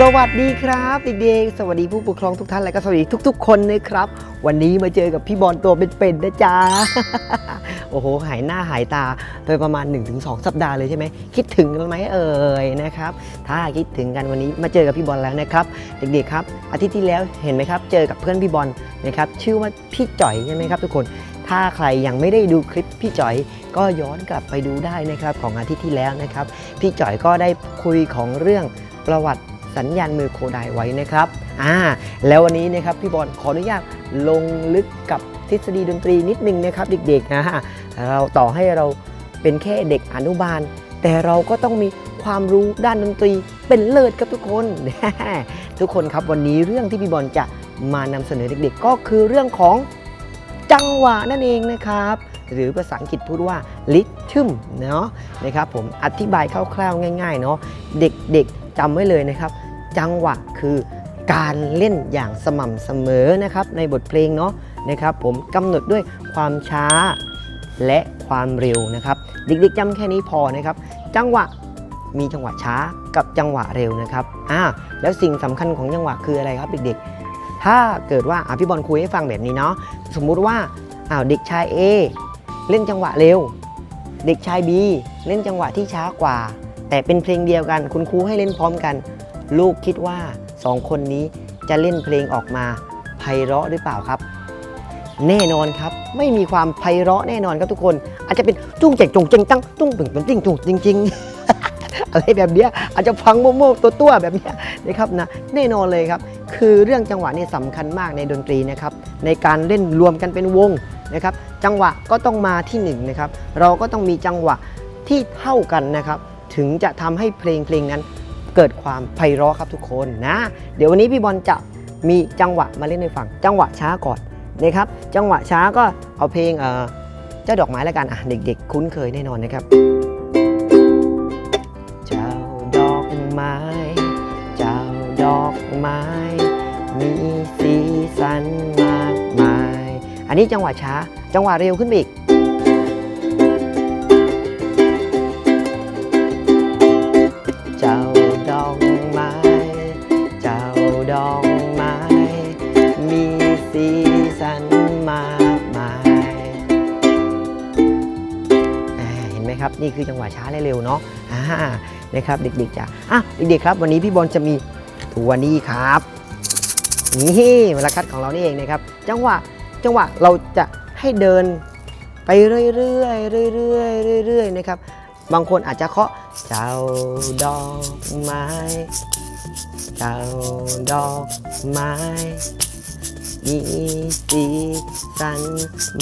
สวัสดีครับเด็กๆ สวัสดีผู้ปกครองทุกท่านและก็สวัสดีทุก ๆ คนนะครับ วันนี้มาเจอกับพี่บอลตัวเป็นๆนะจ๊ะ โอ้โห หายหน้าหายตาไปประมาณ 1-2 สัปดาห์เลยใช่ไหม คิดถึงกันไหมเอ่ยนะครับ ถ้าคิดถึงกันวันนี้มาเจอกับพี่บอลแล้วนะครับ เด็กๆครับอาทิตย์ที่แล้วเห็นไหมครับ เจอกับเพื่อนพี่บอลนะครับชื่อว่าพี่จ่อยใช่ไหมครับทุกคนถ้าใครยังไม่ได้ดูคลิปพี่จ่อยก็ย้อนกลับไปดูได้นะครับของอาทิตย์ที่แล้วนะครับ พี่จ่อยก็ได้คุยของเรื่องประวัติ สัญญาณมือโคไดไว้นะครับอ่าแล้ววันนี้นะครับพี่บอลขออนุญาตลงลึกกับทฤษฎีดนตรีนิดนึงนะครับเด็กๆนะฮะเราต่อให้เราเป็นแค่เด็กอนุบาล แต่เราก็ต้องมีความรู้ด้านดนตรีเป็นเลิศครับทุกคน ทุกคนครับวันนี้เรื่องที่พี่บอลจะมานำเสนอเด็กๆ ก็คือเรื่องของจังหวะนั่นเองนะครับ หรือภาษาอังกฤษพูดว่า rhythm เนาะนะครับผมอธิบายคร่าวๆง่ายๆเนาะเด็กๆจำไว้เลยนะครับ จังหวะคือการเล่นอย่างสม่ำเสมอนะครับในบทเพลงเนาะนะครับผมกำหนดด้วยความช้าและความเร็วนะครับเด็กๆจำแค่นี้พอนะครับ จังหวะมีจังหวะช้ากับจังหวะเร็วนะครับอ่าแล้วสิ่งสำคัญของจังหวะคืออะไรครับเด็กๆ ถ้าเกิดว่าอะพี่บอลคุยให้ฟังแบบนี้เนาะสมมุติว่าอ้าวเด็กชาย A เล่นจังหวะเร็ว เด็กชาย B เล่นจังหวะที่ช้ากว่า แต่เป็นเพลงเดียวกัน คุณครูให้เล่นพร้อมกัน ลูกคิดว่าสองคนนี้จะเล่นเพลงออกมาไพเราะหรือเปล่าครับ แน่นอนครับ ไม่มีความไพเราะแน่นอนครับทุกคน อาจจะเป็นจุ้งแจงจงเจงตั้งตุ้งตึงตึงติ้งตุงจริง ๆ อะไรแบบเนี้ยอาจจะฟังโมโม่ตัวตัวแบบเนี้ยนะครับนะแน่นอนเลยครับ คือเรื่องจังหวะนี่สำคัญมากในดนตรีนะครับ ในการเล่นรวมกันเป็นวงนะครับ จังหวะก็ต้องมาที่หนึ่งนะครับ เราก็ต้องมีจังหวะที่เท่ากันนะครับ ถึงจะทำให้เพลงเพลงนั้น เกิดความไพเราะครับทุกคนนะ เดี๋ยววันนี้พี่บอลจะมีจังหวะมาเล่นให้ฟังจังหวะช้าก่อนนะครับ จังหวะช้าก็เอาเพลงเอ่อเจ้าดอกไม้แล้วกันอะเด็กๆ คุ้นเคยแน่นอนนะครับ เจ้าดอกไม้ เจ้าดอกไม้ มีสีสันมากมาย อันนี้จังหวะช้าจังหวะเร็วขึ้นไปอีก ดอกไม้ มีสีสันมากมายเห็นไหมครับ นี่คือจังหวะช้าและเร็วเนาะนะครับเด็กๆจ้ะอะเด็กๆครับ วันนี้พี่บอลจะมีทัวนี่ครับนี่เวลาคัดของเรานี่เองนะครับ จังหวะจังหวะเราจะให้เดินไปเรื่อยๆเรื่อยๆเรื่อยๆนะครับ บางคนอาจจะเคาะเจ้าดอกไม้ เจ้าดอกไม้มีสีสัน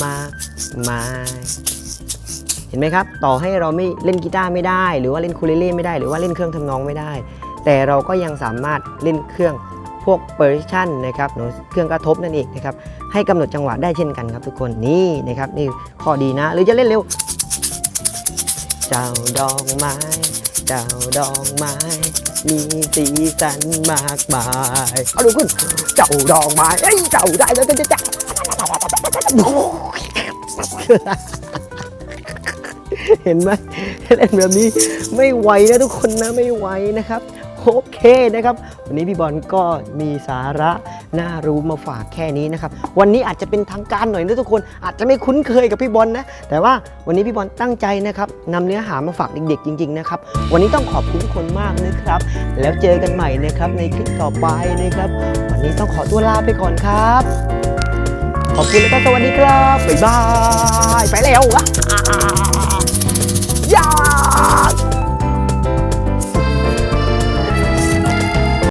มากมาย เห็นไหมครับ ต่อให้เราไม่เล่นกีตาร์ไม่ได้ หรือว่าเล่นคูเลเล่ไม่ได้ หรือว่าเล่นเครื่องทำนองไม่ได้ แต่เราก็ยังสามารถเล่นเครื่องพวกเปอร์ชันนะครับหรือเครื่องกระทบนั่นเองนะครับ ให้กำหนดจังหวะได้เช่นกันครับทุกคน นี่นะครับ นี่ข้อดีนะ หรือจะเล่นเร็ว เจ้าดอกไม้ เจ้าดอกไม้ มีสีสันมากมายเอาดูขึ้นเจ้าดอกไม้เอ้ยเจ้าได้แล้วก็จะจ้าเห็นไหมเล่นแบบนี้ไม่ไหวนะทุกคนนะไม่ไหวนะครับ โอเคนะครับ วันนี้พี่บอลก็มีสาระน่ารู้มาฝากแค่นี้นะครับ วันนี้อาจจะเป็นทางการหน่อยนะทุกคน อาจจะไม่คุ้นเคยกับพี่บอลนะ แต่ว่าวันนี้พี่บอลตั้งใจนะครับนำเนื้อหามาฝากเด็กๆ จริง ๆ นะครับ วันนี้ต้องขอบคุณทุกคนมากนะครับ แล้วเจอกันใหม่นะครับในคลิปต่อไปนะครับ วันนี้ต้องขอตัวลาไปก่อนครับ ขอบคุณแล้วก็สวัสดีครับบ๊ายบายไปแล้วอะ